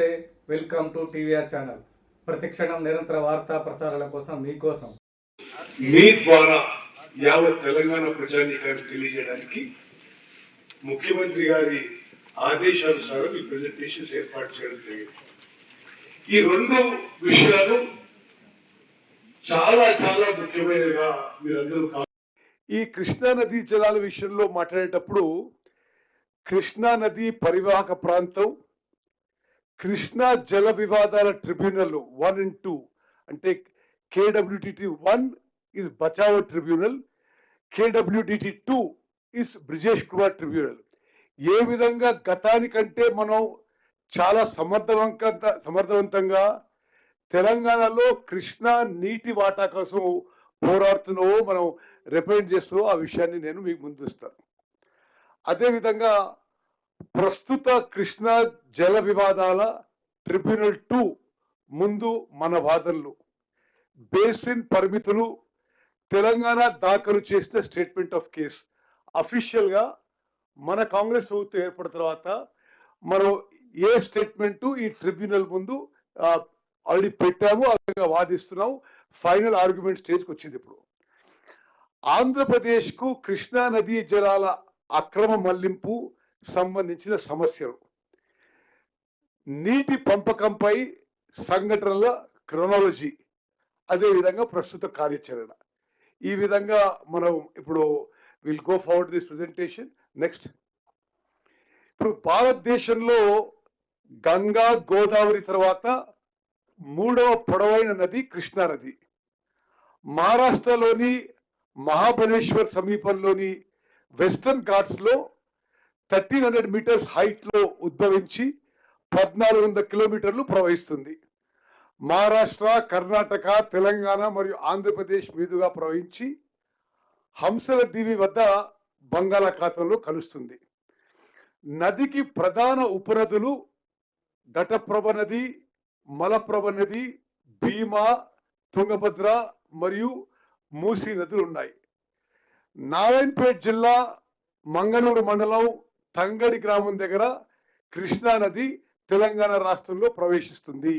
నమస్తే welcome to TVR channel. ప్రతిక్షణం నిరంతర వార్తా ప్రసారాల కోసం మీకోసం. మీ ద్వారా యావత్ తెలంగాణ ప్రజానీకానికి తెలియజేయడానికి ముఖ్యమంత్రి గారి ఆదేశానుసారం ఈ ప్రెజెంటేషన్స్ ఏర్పాటు చేయడం జరిగింది. ఈ రెండు విషయాలు చాలా చాలా ముఖ్యమైనవిగా మీరందరూ ఈ కృష్ణా నదీ జలాల విషయంలో మాట్లాడేటప్పుడు కృష్ణా నది పరివాహక ప్రాంతం కృష్ణా జల వివాదాల ట్రిబ్యునల్ వన్ అండ్ టూ అంటే KWDT one is Bachawat tribunal KWDT two is Brijesh Kumar tribunal ఏ విధంగా గతానికంటే మనం చాలా సమర్థవంత సమర్థవంతంగా తెలంగాణలో కృష్ణా నీటి వాటా కోసం పోరాడుతున్నావో మనం రిప్రజెంట్ చేస్తూ ఆ విషయాన్ని నేను మీకు ముందుస్తాను అదేవిధంగా ప్రస్తుత కృష్ణా జల వివాదాల ట్రిబ్యునల్ టూ ముందు మన వాదనలు. బేసిన్ పరిమితులు తెలంగాణ దాఖలు చేసిన స్టేట్మెంట్ ఆఫ్ కేస్. అఫీషియల్గా మన కాంగ్రెస్ ప్రభుత్వం ఏర్పడిన తర్వాత మనం ఏ స్టేట్మెంట్ ఈ ట్రిబ్యునల్ ముందు ఆల్రెడీ పెట్టాము ఆ వాదిస్తున్నాము. ఫైనల్ ఆర్గ్యుమెంట్ స్టేజ్కి వచ్చింది ఇప్పుడు. ఆంధ్రప్రదేశ్కు కృష్ణా నదీ జలాల అక్రమ మళ్ళింపు సంబంధించిన సమస్యలు. నీటి పంపకంపై సంఘటనల క్రొనాలజీ అదేవిధంగా ప్రస్తుత కార్యాచరణ. ఈ విధంగా మనం ఇప్పుడు will go forward this presentation next ఇప్పుడు భారతదేశంలో గంగా గోదావరి తర్వాత మూడవ పొడవైన నది కృష్ణా నది. మహారాష్ట్రలోని మహాబలేశ్వర్ సమీపంలోని వెస్టర్న్ ఘాట్స్లో థర్టీన్ హండ్రెడ్ మీటర్స్ హైట్లో ఉద్భవించి పద్నాలుగు వందల కిలోమీటర్లు ప్రవహిస్తుంది. మహారాష్ట్ర కర్ణాటక తెలంగాణ మరియు ఆంధ్రప్రదేశ్ మీదుగా ప్రవహించి హంసల దీవి వద్ద బంగాళాఖాతంలో కలుస్తుంది. నదికి ప్రధాన ఉపనదులు ఘటప్రభ నది మలప్రభ నది భీమా తుంగభద్ర మరియు మూసీ నదులు ఉన్నాయి. నారాయణపేట్ జిల్లా మంగళూరు మండలం తంగడి గ్రామం దగ్గర కృష్ణా నది తెలంగాణ రాష్ట్రంలో ప్రవేశిస్తుంది.